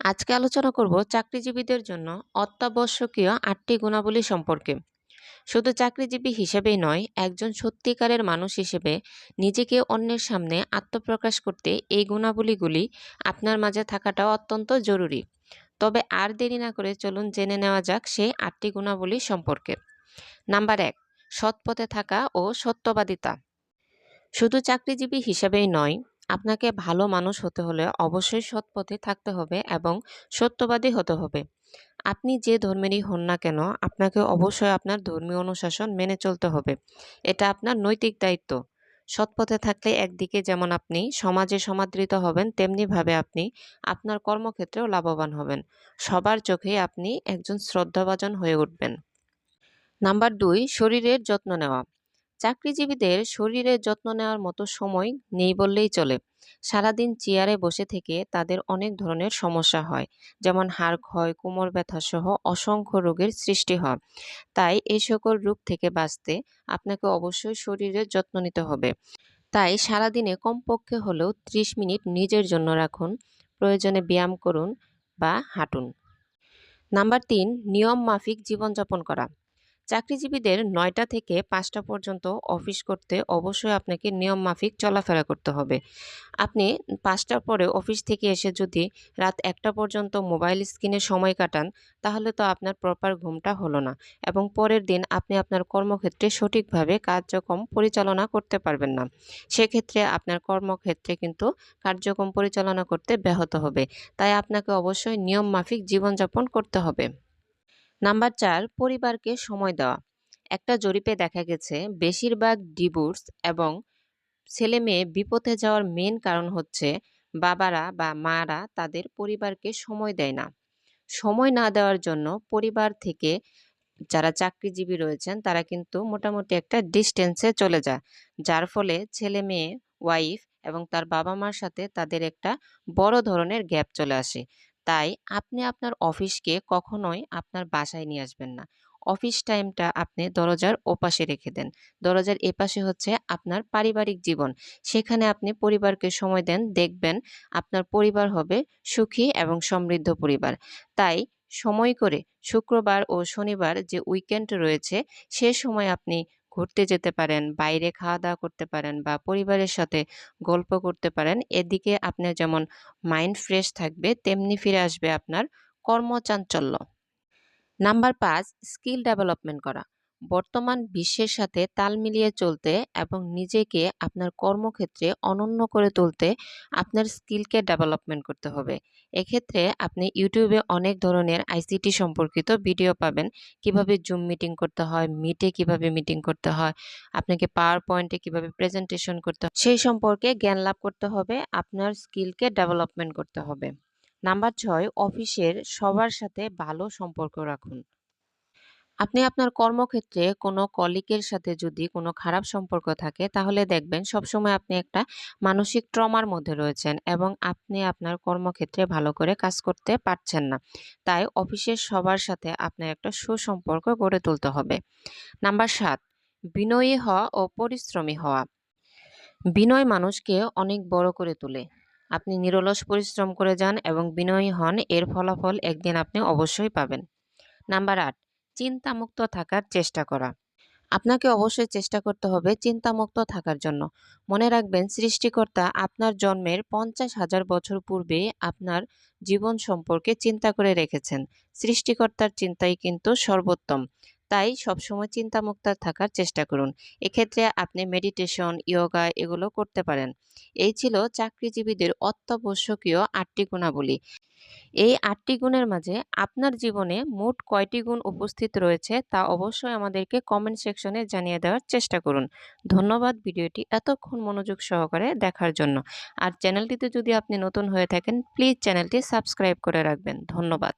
আজকে আলোচনা করব চাকরিজীবীদের জন্য অত্যাবশ্যকীয় আটটি গুণাবলী সম্পর্কে। শুধু চাকরিজীবী হিসেবেই নয়, একজন সত্যিকারের মানুষ হিসেবে নিজেকে অন্যের সামনে আত্মপ্রকাশ করতে এই গুণাবলীগুলি আপনার মাঝে থাকাটাও অত্যন্ত জরুরি। তবে আর দেরি না করে চলুন জেনে নেওয়া যাক সেই আটটি গুণাবলী সম্পর্কে। নাম্বার এক, সৎপথে থাকা ও সত্যবাদিতা। শুধু চাকরিজীবী হিসেবেই নয় আপনাকে ভালো মানুষ হতে হলে অবশ্যই সৎ পথে থাকতে হবে এবং সত্যবাদী হতে হবে। আপনি যে ধর্মেরই হন না কেন, আপনাকে অবশ্যই আপনার ধর্মীয় অনুশাসন মেনে চলতে হবে। এটা আপনার নৈতিক দায়িত্ব। সৎ পথে থাকলে একদিকে যেমন আপনি সমাজে সমাদৃত হবেন, তেমনিভাবে আপনি আপনার কর্মক্ষেত্রেও লাভবান হবেন। সবার চোখে আপনি একজন শ্রদ্ধাভাজন হয়ে উঠবেন। নাম্বার দুই, শরীরের যত্ন নেওয়া। চাকরিজীবীদের শরীরের যত্ন নেওয়ার মতো সময় নেই বললেই চলে। সারাদিন চেয়ারে বসে থেকে তাদের অনেক ধরনের সমস্যা হয়, যেমন হাড় ক্ষয়, কোমর ব্যথা সহ অসংখ্য রোগের সৃষ্টি হয়। তাই এই সকল রোগ থেকে বাঁচতে আপনাকে অবশ্যই শরীরের যত্ন নিতে হবে। তাই সারাদিনে কমপক্ষে হলেও ত্রিশ মিনিট নিজের জন্য রাখুন, প্রয়োজনে ব্যায়াম করুন বা হাঁটুন। নাম্বার তিন, নিয়ম মাফিক জীবনযাপন করা। চাকরিজীবীদের নয়টা থেকে পাঁচটা পর্যন্ত অফিস করতে অবশ্যই আপনাকে নিয়ম মাফিক চলাফেরা করতে হবে। আপনি পাঁচটার পরে অফিস থেকে এসে যদি রাত একটা পর্যন্ত মোবাইল স্ক্রিনে সময় কাটান, তাহলে তো আপনার প্রপার ঘুমটা হলো না এবং পরের দিন আপনি আপনার কর্মক্ষেত্রে সঠিকভাবে কার্যক্রম পরিচালনা করতে পারবেন না। সেক্ষেত্রে আপনার কর্মক্ষেত্রে কিন্তু কার্যক্রম পরিচালনা করতে ব্যাহত হবে। তাই আপনাকে অবশ্যই নিয়ম মাফিক জীবনযাপন করতে হবে। নাম্বার চার, পরিবারকে সময় দেওয়া। একটা জরিপে দেখা গেছে, বেশিরভাগ ডিভোর্স এবং ছেলে মেয়ে বিপথে যাওয়ার মেন কারণ হচ্ছে বাবারা বা মারা তাদের পরিবারকে সময় দেয় না। সময় না দেওয়ার জন্য পরিবার থেকে যারা চাকরিজীবী রয়েছেন, তারা কিন্তু মোটামুটি একটা ডিস্টেন্সে চলে যায়। যার ফলে ছেলে মেয়ে ওয়াইফ এবং তার বাবা মার সাথে তাদের একটা বড় ধরনের গ্যাপ চলে আসে। তাই আপনি আপনার অফিসকে কখনোই আপনার বাসায় নিয়ে আসবেন না। অফিস টাইমটা আপনি দরজার ওপাশে রেখে দেন। দরজার এপাশে হচ্ছে আপনার পারিবারিক জীবন। সেখানে আপনি পরিবারকে সময় দেন, দেখবেন আপনার পরিবার হবে সুখী এবং সমৃদ্ধ পরিবার। তাই সময় করে শুক্রবার ও শনিবার যে উইকেন্ড রয়েছে, সে সময় আপনি ঘুরতে যেতে পারেন, বাইরে খাওয়া দাওয়া করতে পারেন বা পরিবারের সাথে গল্প করতে পারেন, এদিকে আপনার যেমন মাইন্ড ফ্রেশ থাকবে, তেমনি ফিরে আসবে আপনার কর্মচাঞ্চল্য। নাম্বার পাঁচ, স্কিল ডেভেলপমেন্ট করা। বর্তমান বিশ্বের সাথে তাল মিলিয়ে চলতে এবং নিজেকে আপনার কর্মক্ষেত্রে অনন্য করে তুলতে আপনার স্কিলকে ডেভেলপমেন্ট করতে হবে। এক্ষেত্রে আপনি ইউটিউবে অনেক ধরনের আইসিটি সম্পর্কিত ভিডিও পাবেন। কীভাবে জুম মিটিং করতে হয় মিটে কীভাবে মিটিং করতে হয়, আপনাকে পাওয়ার পয়েন্টে কীভাবে প্রেজেন্টেশন করতে হয়, সেই সম্পর্কে জ্ঞান লাভ করতে হবে, আপনার স্কিলকে ডেভেলপমেন্ট করতে হবে। নাম্বার ছয়, অফিসের সবার সাথে ভালো সম্পর্ক রাখুন। আপনি আপনার কর্মক্ষেত্রে কোনো কলিকের সাথে যদি কোনো খারাপ সম্পর্ক থাকে, তাহলে দেখবেন সবসময় আপনি একটা মানসিক ট্রমার মধ্যে রয়েছেন এবং আপনি আপনার কর্মক্ষেত্রে ভালো করে কাজ করতে পারছেন না। তাই অফিসের সবার সাথে আপনার একটা সুসম্পর্ক গড়ে তুলতে হবে। নাম্বার সাত, বিনয়ী হওয়া ও পরিশ্রমী হওয়া। বিনয় মানুষকে অনেক বড় করে তোলে। আপনি নিরলস পরিশ্রম করে যান এবং বিনয়ী হন, এর ফলাফল একদিন আপনি অবশ্যই পাবেন। নাম্বার আট চিন্তামুক্ত থাকার চেষ্টা করা। আপনাকে অবশ্যই চেষ্টা করতে হবে চিন্তামুক্ত থাকার জন্য। মনে রাখবেন, সৃষ্টিকর্তা আপনার জন্মের পঞ্চাশ হাজার বছর পূর্বে আপনার জীবন সম্পর্কে চিন্তা করে রেখেছেন। সৃষ্টিকর্তার চিন্তাই কিন্তু সর্বোত্তম। তাই সবসময় চিন্তামুক্ত থাকার চেষ্টা করুন। এক্ষেত্রে আপনি মেডিটেশন ইয়োগা এগুলো করতে পারেন। এই ছিল চাকরিজীবীদের অত্যাবশ্যকীয় আটটি গুণাবলী। এই আটটি গুণের মাঝে আপনার জীবনে মোট কয়টি গুণ উপস্থিত রয়েছে তা অবশ্যই আমাদেরকে কমেন্ট সেকশনে জানিয়ে দেওয়ার চেষ্টা করুন। ধন্যবাদ ভিডিওটি এতক্ষণ মনোযোগ সহকারে দেখার জন্য। আর চ্যানেলটিতে যদি আপনি নতুন হয়ে থাকেন প্লিজ চ্যানেলটি সাবস্ক্রাইব করে রাখবেন। ধন্যবাদ।